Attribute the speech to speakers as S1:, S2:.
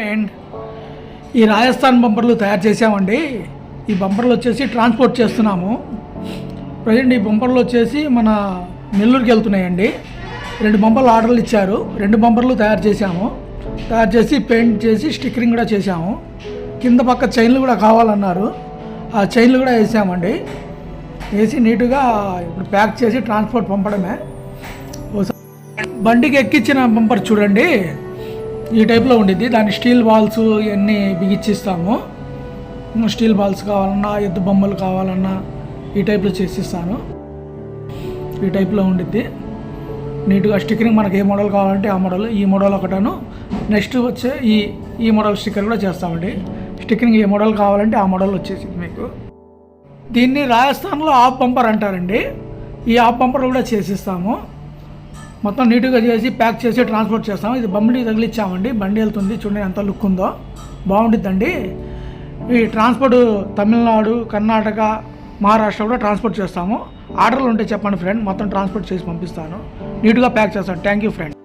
S1: And ఈ రాజస్థాన్ బంపర్లు తయారు చేసామండి ఈ బంపర్లు వచ్చేసి ట్రాన్స్పోర్ట్ చేస్తున్నాము. ప్రజెంట్ ఈ బంపర్లు వచ్చేసి మన నెల్లూరుకి వెళ్తున్నాయండి. రెండు బంపర్లు ఆర్డర్లు ఇచ్చారు. రెండు బంపర్లు తయారు చేసాము తయారు చేసి పెయింట్ చేసి స్టిక్కరింగ్ కూడా చేసాము కింద పక్క చైన్లు కూడా కావాలన్నారు. ఆ చైన్లు కూడా వేసామండి. వేసి నీట్గా ఇప్పుడు ప్యాక్ చేసి ట్రాన్స్పోర్ట్ పంపడమే. బండికి ఎక్కించిన బంపర్ చూడండి. ఈ టైప్లో ఉండిద్ది. దాని స్టీల్ బాల్స్ ఇవన్నీ బిగిచ్చిస్తాము. స్టీల్ బాల్స్ కావాలన్నా ఎద్దు బొమ్మలు కావాలన్నా ఈ టైప్లో చేసిస్తాను. ఈ టైప్లో ఉండిద్ది. నీట్గా స్టిక్కరింగ్ మనకి ఏ మోడల్ కావాలంటే ఆ మోడల్ ఈ మోడల్ ఒకటను. నెక్స్ట్ వచ్చే ఈ ఈ మోడల్ స్టిక్కర్ కూడా చేస్తామండి. స్టిక్కరింగ్ ఏ మోడల్ కావాలంటే ఆ మోడల్ వచ్చేసింది మీకు. దీన్ని రాజస్థాన్లో ఆఫ్ బంపర్ అంటారండి. ఈ ఆఫ్ బంపర్ కూడా చేసిస్తాము. మొత్తం నీట్గా చేసి ప్యాక్ చేసి ట్రాన్స్పోర్ట్ చేస్తాము ఇది బండి తగిలిచ్చామండి. బండి వెళ్తుంది. చూడండి ఎంత లుక్ ఉందో. బాగుంటుందండి ఈ ట్రాన్స్పోర్ట్ తమిళనాడు కర్ణాటక మహారాష్ట్ర కూడా ట్రాన్స్పోర్ట్ చేస్తాము. ఆర్డర్లు ఉంటే చెప్పండి ఫ్రెండ్. మొత్తం ట్రాన్స్పోర్ట్ చేసి పంపిస్తాను. నీట్గా ప్యాక్ చేస్తాను. Thank you friend.